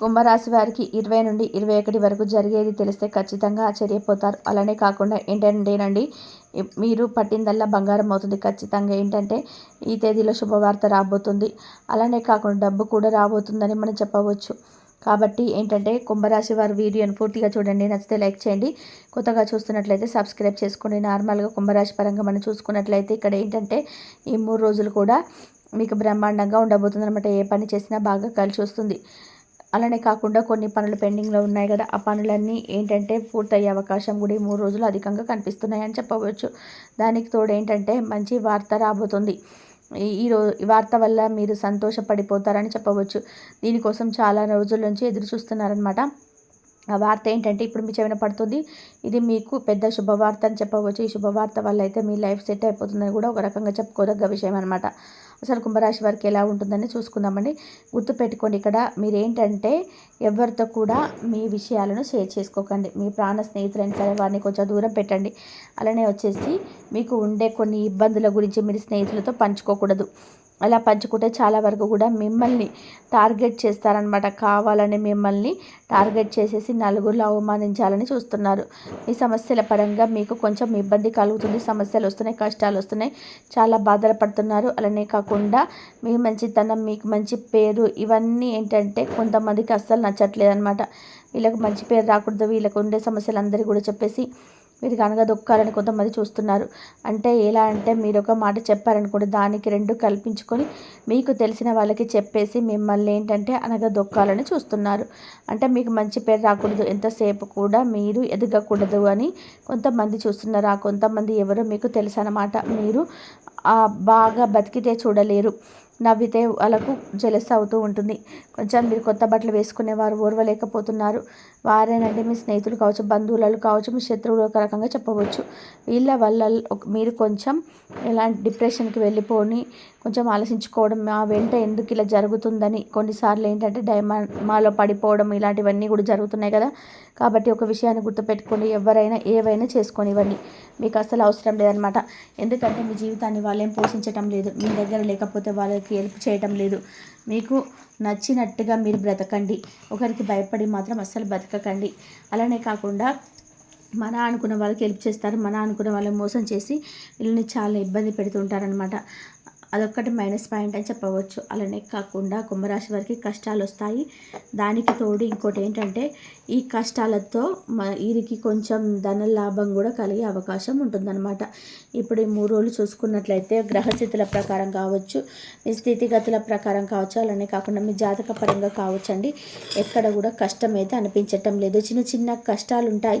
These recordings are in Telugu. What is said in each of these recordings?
కుంభరాశి వారికి ఇరవై నుండి ఇరవై ఒకటి వరకు జరిగేది తెలిస్తే ఖచ్చితంగా ఆశ్చర్యపోతారు. అలానే కాకుండా ఏంటంటేనండి మీరు పట్టిందల్లా బంగారం అవుతుంది. ఖచ్చితంగా ఏంటంటే ఈ తేదీలో శుభవార్త రాబోతుంది. అలానే కాకుండా డబ్బు కూడా రాబోతుందని మనం చెప్పవచ్చు. కాబట్టి ఏంటంటే కుంభరాశి వారి వీడియోను పూర్తిగా చూడండి. నచ్చితే లైక్ చేయండి. కొత్తగా చూస్తున్నట్లయితే సబ్స్క్రైబ్ చేసుకోండి నార్మల్గా కుంభరాశి పరంగా మనం చూసుకున్నట్లయితే ఇక్కడ ఏంటంటే ఈ మూడు రోజులు కూడా మీకు బ్రహ్మాండంగా ఉండబోతుంది అనమాట ఏ పని చేసినా బాగా కలిసి వస్తుంది. అలానే కాకుండా కొన్ని పనులు పెండింగ్లో ఉన్నాయి కదా ఆ పనులన్నీ ఏంటంటే పూర్తయ్యే అవకాశం కూడా మూడు రోజులు అధికంగా కనిపిస్తున్నాయని చెప్పవచ్చు. దానికి తోడు ఏంటంటే మంచి వార్త రాబోతుంది. ఈ రో ఈ వార్త వల్ల మీరు సంతోషపడిపోతారని చెప్పవచ్చు. దీనికోసం చాలా రోజుల నుంచి ఎదురు చూస్తున్నారనమాట ఆ వార్త ఏంటంటే ఇప్పుడు మీ చెవిన పడుతుంది. ఇది మీకు పెద్ద శుభవార్త అని చెప్పవచ్చు. ఈ శుభవార్త వల్ల అయితే మీ లైఫ్ సెట్ అయిపోతుందని కూడా ఒక రకంగా చెప్పుకోదగ్గ విషయం అనమాట అసలు కుంభరాశి వారికి ఎలా ఉంటుందని చూసుకుందామండి. గుర్తుపెట్టుకోండి ఇక్కడ మీరేంటంటే ఎవరితో కూడా మీ విషయాలను షేర్ చేసుకోకండి. మీ ప్రాణ స్నేహితులైన సరే వారిని కొంచెం దూరం పెట్టండి. అలానే వచ్చేసి మీకు ఉండే కొన్ని ఇబ్బందుల గురించి మీరు స్నేహితులతో పంచుకోకూడదు. అలా పంచుకుంటే చాలా వరకు కూడా మిమ్మల్ని టార్గెట్ చేస్తారనమాట కావాలని మిమ్మల్ని టార్గెట్ చేసేసి నలుగురిలో అవమానించాలని చూస్తున్నారు. ఈ సమస్యల పరంగా మీకు కొంచెం ఇబ్బంది కలుగుతుంది. సమస్యలు వస్తున్నాయి కష్టాలు వస్తున్నాయి. చాలా బాధలు పడుతున్నారు. అలానే కాకుండా మీ మంచితనం మీకు మంచి పేరు ఇవన్నీ ఏంటంటే కొంతమందికి అస్సలు నచ్చట్లేదు అనమాట వీళ్ళకి మంచి పేరు రాకూడదు. వీళ్ళకు ఉండే సమస్యలు అందరికీ కూడా చెప్పేసి మీరు కనుక దొక్కాలని కొంతమంది చూస్తున్నారు. అంటే ఎలా అంటే మీరు ఒక మాట చెప్పారనుకోండి దానికి రెండు కల్పించుకొని మీకు తెలిసిన వాళ్ళకి చెప్పేసి మిమ్మల్ని ఏంటంటే అనగా దొక్కాలని చూస్తున్నారు. అంటే మీకు మంచి పేరు రాకూడదు ఎంతసేపు కూడా మీరు ఎదగకూడదు అని కొంతమంది చూస్తున్నారు. ఆ కొంతమంది ఎవరో మీకు తెలుసు అన్నమాట మీరు బాగా బతికితే చూడలేరు. నవ్వితే వాళ్ళకు జలస్ అవుతూ ఉంటుంది. కొంచెం మీరు కొత్త బట్టలు వేసుకునేవారు ఓర్వలేకపోతున్నారు. వారేనంటే మీ స్నేహితులు కావచ్చు బంధువులు కావచ్చు మీ శత్రువులు ఒక రకంగా చెప్పవచ్చు. వీళ్ళ వల్ల మీరు కొంచెం ఎలాంటి డిప్రెషన్కి వెళ్ళిపోని కొంచెం ఆలోచించుకోవడం మా వెంట ఎందుకు ఇలా జరుగుతుందని? కొన్నిసార్లు ఏంటంటే మాలో పడిపోవడం ఇలాంటివన్నీ కూడా జరుగుతున్నాయి కదా. కాబట్టి ఒక విషయాన్ని గుర్తుపెట్టుకొని ఎవరైనా ఏవైనా చేసుకొని ఇవన్నీ మీకు అసలు అవసరం లేదనమాట. ఎందుకంటే మీ జీవితాన్ని వాళ్ళేం పోషించటం లేదు మీ దగ్గర లేకపోతే వాళ్ళకి హెల్ప్ చేయటం లేదు. మీకు నచ్చినట్టుగా మీరు బ్రతకండి. ఒకరికి భయపడి మాత్రం అస్సలు బ్రతకకండి అలానే కాకుండా మన అనుకున్న వాళ్ళకి హెల్ప్ చేస్తారు మన అనుకున్న వాళ్ళని మోసం చేసి వీళ్ళని చాలా ఇబ్బంది పెడుతుంటారనమాట. అదొక్కటి మైనస్ పాయింట్ అని చెప్పవచ్చు. అలానే కాకుండా కుంభరాశి వారికి కష్టాలు వస్తాయి. దానికి తోడు ఇంకోటి ఏంటంటే ఈ కష్టాలతో వీరికి కొంచెం ధన లాభం కూడా కలిగే అవకాశం ఉంటుందన్నమాట. ఇప్పుడు ఈ మూడు రోజులు చూసుకున్నట్లయితే గ్రహస్థితుల ప్రకారం కావచ్చు మీ స్థితిగతుల ప్రకారం కావచ్చు అలానే కాకుండా మీ జాతక పరంగా కావచ్చు అండి ఎక్కడ కూడా కష్టం అయితే అనిపించటం లేదు. చిన్న చిన్న కష్టాలు ఉంటాయి.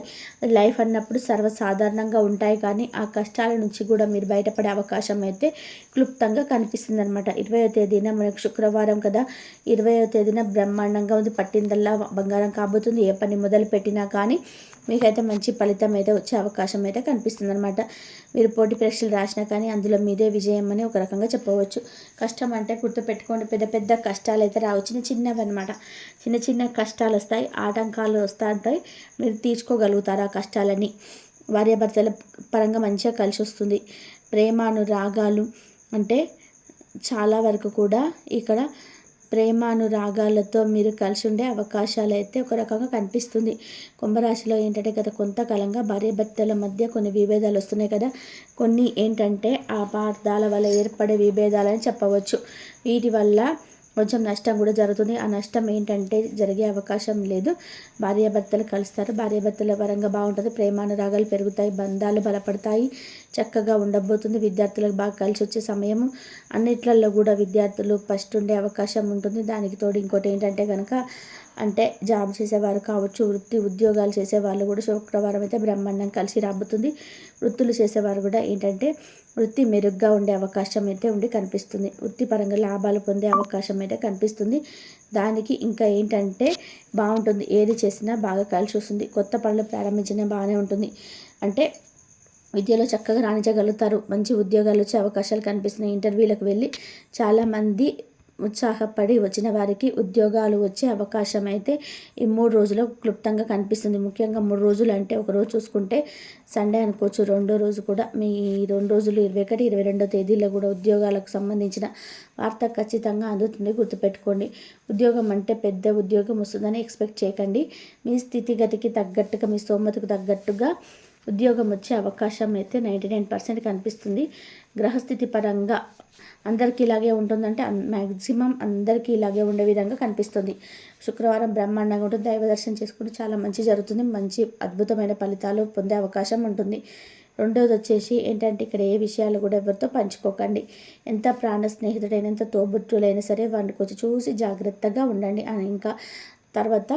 లైఫ్ అన్నప్పుడు సర్వసాధారణంగా ఉంటాయి. కానీ ఆ కష్టాల నుంచి కూడా మీరు బయటపడే అవకాశం అయితే క్లుప్తంగా కనిపిస్తుంది అనమాట ఇరవయో తేదీన మనకు శుక్రవారం కదా. ఇరవయో తేదీన బ్రహ్మాండంగా ఉంది. పట్టిందల్లా బంగారం కాబోతుంది. ఏ పని మొదలు పెట్టినా కానీ మీకైతే మంచి ఫలితం అయితే వచ్చే అవకాశం అయితే కనిపిస్తుంది అనమాట మీరు పోటీ పరీక్షలు రాసినా కానీ అందులో మీదే విజయం అని ఒక రకంగా చెప్పవచ్చు. కష్టం అంటే గుర్తుపెట్టుకోండి. పెద్ద పెద్ద కష్టాలు అయితే రావు. చిన్న చిన్నవి అనమాట చిన్న చిన్న కష్టాలు వస్తాయి. ఆటంకాలు వస్తూ ఉంటాయి. మీరు తీర్చుకోగలుగుతారు ఆ కష్టాలని. భార్యాభర్తల పరంగా మంచిగా కలిసి వస్తుంది. ప్రేమాను రాగాలు అంటే చాలా వరకు కూడా ఇక్కడ ప్రేమానురాగాలతో మీరు కలిసి ఉండే అవకాశాలు అయితే ఒక రకంగా కనిపిస్తుంది. కుంభరాశిలో ఏంటంటే గత కొంతకాలంగా భార్యాభర్తల మధ్య కొన్ని విభేదాలు వస్తున్నాయి కదా. కొన్ని ఏంటంటే ఆ పార్థాల వల్ల ఏర్పడే విభేదాలని చెప్పవచ్చు. వీటి వల్ల కొంచెం నష్టం కూడా జరుగుతుంది. ఆ నష్టం ఏంటంటే జరిగే అవకాశం లేదు. భార్యాభర్తలు కలుస్తారు. భార్యాభర్తల పరంగా బాగుంటుంది. ప్రేమానురాగాలు పెరుగుతాయి. బంధాలు బలపడతాయి. చక్కగా ఉండబోతుంది. విద్యార్థులకు బాగా కలిసి వచ్చే సమయం. అన్నిట్లలో కూడా విద్యార్థులు ఫస్ట్ ఉండే అవకాశం ఉంటుంది. దానికి తోడు ఇంకోటి ఏంటంటే కనుక అంటే జాబ్ చేసేవారు కావచ్చు వృత్తి ఉద్యోగాలు చేసేవాళ్ళు కూడా శుక్రవారం అయితే బ్రహ్మాండం కలిసి రాబోతుంది. వృత్తులు చేసేవారు కూడా ఏంటంటే వృత్తి మెరుగ్గా ఉండే అవకాశం అయితే ఉండి కనిపిస్తుంది. వృత్తిపరంగా లాభాలు పొందే అవకాశం అయితే కనిపిస్తుంది. దానికి ఇంకా ఏంటంటే బాగుంటుంది. ఏది చేసినా బాగా కలిసి వస్తుంది. కొత్త పనులు ప్రారంభించినా బాగానే ఉంటుంది. అంటే విద్యలో చక్కగా రాణించగలుగుతారు. మంచి ఉద్యోగాలు వచ్చే అవకాశాలు కనిపిస్తున్నాయి. ఇంటర్వ్యూలకు వెళ్ళి చాలామంది ఉత్సాహపడి వచ్చిన వారికి ఉద్యోగాలు వచ్చే అవకాశం అయితే ఈ మూడు రోజులు క్లుప్తంగా కనిపిస్తుంది. ముఖ్యంగా మూడు రోజులు అంటే ఒక రోజు చూసుకుంటే సండే అనుకోవచ్చు. రెండో రోజు కూడా మీ రెండు రోజులు ఇరవై ఒకటి ఇరవై రెండో తేదీలో కూడా ఉద్యోగాలకు సంబంధించిన వార్త ఖచ్చితంగా అందుతుంది. గుర్తుపెట్టుకోండి ఉద్యోగం అంటే పెద్ద ఉద్యోగం వస్తుందని ఎక్స్పెక్ట్ చేయకండి. మీ స్థితిగతికి తగ్గట్టుగా మీ స్తోమతకు తగ్గట్టుగా ఉద్యోగం వచ్చే అవకాశం అయితే నైంటీ నైన్ పర్సెంట్ కనిపిస్తుంది. గ్రహస్థితి పరంగా అందరికీ ఇలాగే ఉంటుందంటే మ్యాక్సిమం అందరికీ ఇలాగే ఉండే విధంగా కనిపిస్తుంది. శుక్రవారం బ్రహ్మాండంగా ఉంటుంది. దైవ దర్శనం చేసుకుంటే చాలా మంచి జరుగుతుంది. మంచి అద్భుతమైన ఫలితాలు పొందే అవకాశం ఉంటుంది. రెండోది వచ్చేసి ఏంటంటే ఇక్కడ ఏ విషయాలు కూడా ఎవరితో పంచుకోకండి. ఎంత ప్రాణ స్నేహితుడైన ఎంత తోబుట్టులైనా సరే వాడిని కొంచెం చూసి జాగ్రత్తగా ఉండండి. అని ఇంకా తర్వాత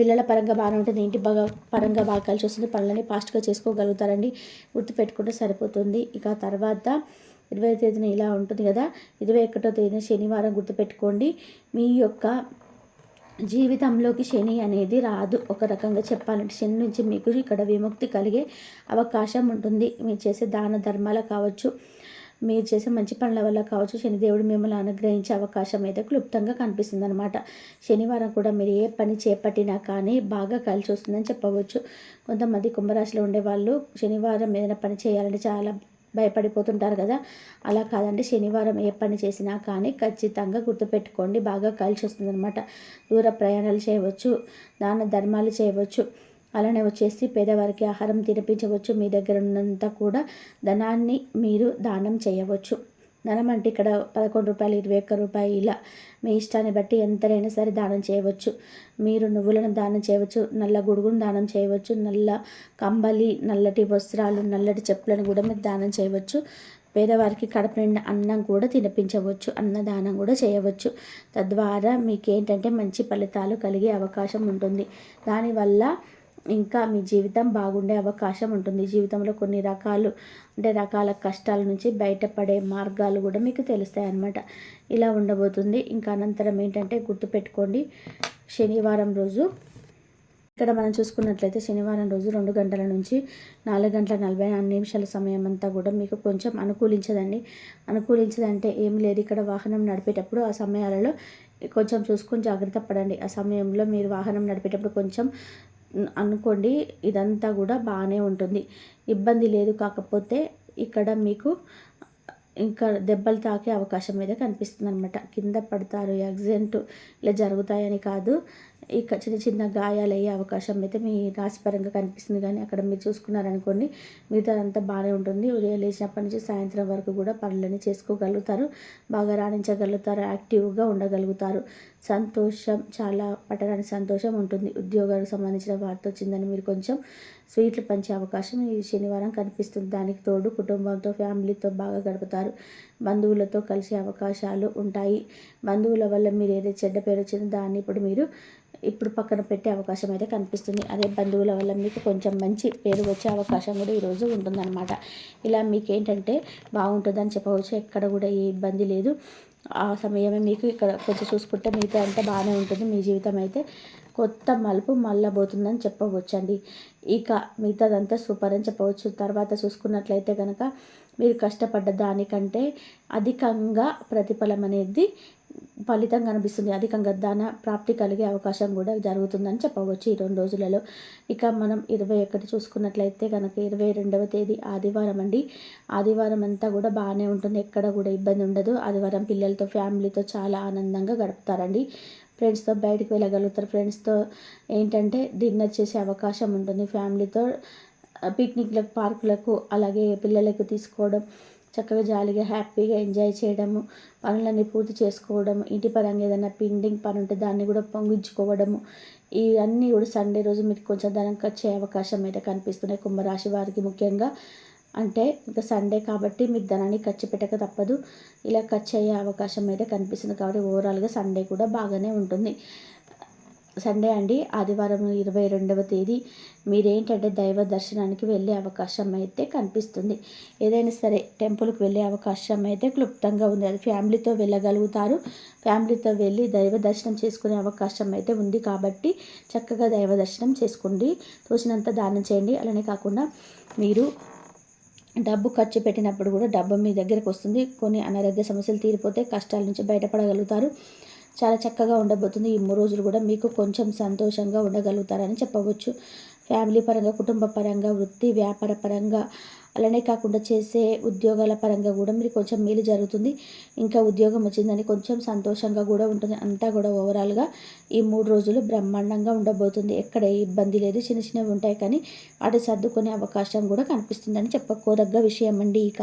పిల్లల పరంగా బాగానే ఉంటుంది. ఇంటి బాగా పరంగా బాగా కలిసి వస్తుంది. పనులని ఫాస్ట్గా చేసుకోగలుగుతారండి. గుర్తుపెట్టుకుంటే సరిపోతుంది. ఇక తర్వాత ఇరవై తేదీన ఇలా ఉంటుంది కదా. ఇరవై ఒకటో తేదీన శనివారం గుర్తుపెట్టుకోండి. మీ యొక్క జీవితంలోకి శని అనేది రాదు. ఒక రకంగా చెప్పాలంటే శని నుంచి మీకు ఇక్కడ విముక్తి కలిగే అవకాశం ఉంటుంది. మీరు చేసే దాన ధర్మాలు కావచ్చు. మీరు చేసే మంచి పనుల వల్ల కావచ్చు. శనిదేవుడు మిమ్మల్ని అనుగ్రహించే అవకాశం అయితే క్లుప్తంగా కనిపిస్తుంది అనమాట శనివారం కూడా మీరు ఏ పని చేపట్టినా కానీ బాగా కలిసి వస్తుందని చెప్పవచ్చు. కొంతమంది కుంభరాశిలో ఉండే వాళ్ళు శనివారం ఏదైనా పని చేయాలంటే చాలా భయపడిపోతుంటారు కదా. అలా కాదండి. శనివారం ఏ పని చేసినా కానీ ఖచ్చితంగా గుర్తుపెట్టుకోండి. బాగా కలిసి వస్తుందన్నమాట దూర ప్రయాణాలు చేయవచ్చు. దాన ధర్మాలు చేయవచ్చు. అలానే వచ్చేసి పేదవారికి ఆహారం తినిపించవచ్చు. మీ దగ్గర ఉన్నంత కూడా ధనాన్ని మీరు దానం చేయవచ్చు. ధనం అంటే ఇక్కడ పదకొండు రూపాయలు ఇరవై ఒక్క రూపాయలు ఇలా మీ ఇష్టాన్ని బట్టి ఎంతైనా సరే దానం చేయవచ్చు. మీరు నువ్వులను దానం చేయవచ్చు నల్ల గొడుగును దానం చేయవచ్చు నల్ల కంబలి నల్లటి వస్త్రాలు నల్లటి చెప్పులను కూడా మీరు దానం చేయవచ్చు. పేదవారికి కడప నిండా అన్నం కూడా తినిపించవచ్చు అన్నదానం కూడా చేయవచ్చు. తద్వారా మీకేంటంటే మంచి ఫలితాలు కలిగే అవకాశం ఉంటుంది. దానివల్ల ఇంకా మీ జీవితం బాగుండే అవకాశం ఉంటుంది. జీవితంలో కొన్ని రకాలు అంటే రకాల కష్టాల నుంచి బయటపడే మార్గాలు కూడా మీకు తెలుస్తాయి అన్నమాట. ఇలా ఉండబోతుంది. ఇంకా అనంతరం ఏంటంటే గుర్తుపెట్టుకోండి శనివారం రోజు ఇక్కడ మనం చూసుకున్నట్లయితే శనివారం రోజు రెండు గంటల నుంచి నాలుగు గంటల నలభై నాలుగు నిమిషాల సమయం అంతా కూడా మీకు కొంచెం అనుకూలించదండి. అనుకూలించదంటే ఏం లేదు. ఇక్కడ వాహనం నడిపేటప్పుడు ఆ సమయాలలో కొంచెం చూసుకొని జాగ్రత్త పడండి. ఆ సమయంలో మీరు వాహనం నడిపేటప్పుడు కొంచెం అనుకోండి ఇదంతా కూడా బాగానే ఉంటుంది. ఇబ్బంది లేదు కాకపోతే ఇక్కడ మీకు ఇంకా దెబ్బలు తాకే అవకాశం అయితే కనిపిస్తుంది అనమాట కింద పడతారు యాక్సిడెంట్ ఇలా జరుగుతాయని కాదు. ఇక చిన్న చిన్న గాయాలు అయ్యే అవకాశం అయితే మీ రాశిపరంగా కనిపిస్తుంది. కానీ అక్కడ మీరు చూసుకున్నారనుకోండి మిగతా అంతా బాగానే ఉంటుంది. ఉదయం లేచినప్పటి నుంచి సాయంత్రం వరకు కూడా పనులని చేసుకోగలుగుతారు. బాగా రాణించగలుగుతారు యాక్టివ్గా ఉండగలుగుతారు. సంతోషం చాలా పట్టడానికి సంతోషం ఉంటుంది. ఉద్యోగాలకు సంబంధించిన వార్త వచ్చిందని మీరు కొంచెం స్వీట్లు పంచే అవకాశం ఈ శనివారం కనిపిస్తుంది. దానికి తోడు కుటుంబంతో ఫ్యామిలీతో బాగా గడుపుతారు. బంధువులతో కలిసే అవకాశాలు ఉంటాయి. బంధువుల వల్ల మీరు ఏదైతే చెడ్డ పేరు వచ్చిందో దాన్ని ఇప్పుడు మీరు ఇప్పుడు పక్కన పెట్టే అవకాశం అయితే కనిపిస్తుంది. అదే బంధువుల వల్ల మీకు కొంచెం మంచి పేరు వచ్చే అవకాశం కూడా ఈరోజు ఉంటుందన్నమాట. ఇలా మీకు ఏంటంటే బాగుంటుందని చెప్పవచ్చు. ఎక్కడ కూడా ఏ ఇబ్బంది లేదు. ఆ సమయమే మీకు ఇక్కడ కొంచెం చూసుకుంటే మిగతా అంతా బాగానే ఉంటుంది. మీ జీవితం అయితే కొత్త మలుపు మళ్ళబోతుందని చెప్పవచ్చండి. ఇక మిగతాదంతా సూపర్ అని చెప్పవచ్చు. తర్వాత చూసుకున్నట్లయితే కనుక మీరు కష్టపడ్డ దానికంటే అధికంగా ప్రతిఫలం అనేది ఫలితం కనిపిస్తుంది అధికంగా ధన ప్రాప్తి కలిగే అవకాశం కూడా జరుగుతుందని చెప్పవచ్చు ఈ రెండు రోజులలో. ఇక మనం ఇరవై ఒకటి చూసుకున్నట్లయితే కనుక ఇరవై రెండవ తేదీ ఆదివారం అండి. ఆదివారం అంతా కూడా బాగానే ఉంటుంది. ఎక్కడ కూడా ఇబ్బంది ఉండదు. ఆదివారం పిల్లలతో ఫ్యామిలీతో చాలా ఆనందంగా గడుపుతారండి. ఫ్రెండ్స్తో బయటకు వెళ్ళగలుగుతారు. ఫ్రెండ్స్తో ఏంటంటే డిన్నర్ చేసే అవకాశం ఉంటుంది. ఫ్యామిలీతో పిక్నిక్లకు పార్కులకు అలాగే పిల్లలకు తీసుకోవడం చక్కగా జాలీగా హ్యాపీగా ఎంజాయ్ చేయడము పనులన్నీ పూర్తి చేసుకోవడము ఇంటి పరంగా ఏదైనా పెండింగ్ పని ఉంటే దాన్ని కూడా పొంగించుకోవడము. ఇవన్నీ కూడా సండే రోజు మీకు కొంచెం ధనం ఖర్చు అవకాశం అయితే కనిపిస్తున్నాయి కుంభరాశి వారికి ముఖ్యంగా. అంటే ఇంకా సండే కాబట్టి మీకు ధనాన్ని ఖర్చు పెట్టక తప్పదు. ఇలా ఖర్చు అయ్యే అవకాశం అయితే కనిపిస్తుంది కాబట్టి ఓవరాల్గా సండే కూడా బాగానే ఉంటుంది. సండే అండి. ఆదివారం ఇరవై రెండవ తేదీ మీరేంటంటే దైవ దర్శనానికి వెళ్ళే అవకాశం అయితే కనిపిస్తుంది. ఏదైనా సరే టెంపుల్కి వెళ్ళే అవకాశం అయితే క్లుప్తంగా ఉంది. అది ఫ్యామిలీతో వెళ్ళగలుగుతారు. ఫ్యామిలీతో వెళ్ళి దైవ దర్శనం చేసుకునే అవకాశం అయితే ఉంది కాబట్టి చక్కగా దైవ దర్శనం చేసుకోండి. తోచినంత దానం చేయండి. అలానే కాకుండా మీరు డబ్బు ఖర్చు పెట్టినప్పుడు కూడా డబ్బు మీ దగ్గరకు వస్తుంది. కొన్ని అనారోగ్య సమస్యలు తీరిపోతే కష్టాల నుంచి బయటపడగలుగుతారు. చాలా చక్కగా ఉండబోతుంది. ఈ మూడు రోజులు కూడా మీకు కొంచెం సంతోషంగా ఉండగలుగుతారని చెప్పవచ్చు. ఫ్యామిలీ పరంగా కుటుంబ పరంగా వృత్తి వ్యాపార పరంగా అలానే కాకుండా చేసే ఉద్యోగాల పరంగా కూడా మీరు కొంచెం మేలు జరుగుతుంది. ఇంకా ఉద్యోగం వచ్చిందని కొంచెం సంతోషంగా కూడా ఉంటుంది. అంతా కూడా ఓవరాల్గా ఈ మూడు రోజులు బ్రహ్మాండంగా ఉండబోతుంది. ఎక్కడ ఏ ఇబ్బంది లేదు చిన్న చిన్నవి ఉంటాయి కానీ వాటి సర్దుకునే అవకాశం కూడా కనిపిస్తుందని చెప్పుకోదగ్గ విషయం అండి ఇక.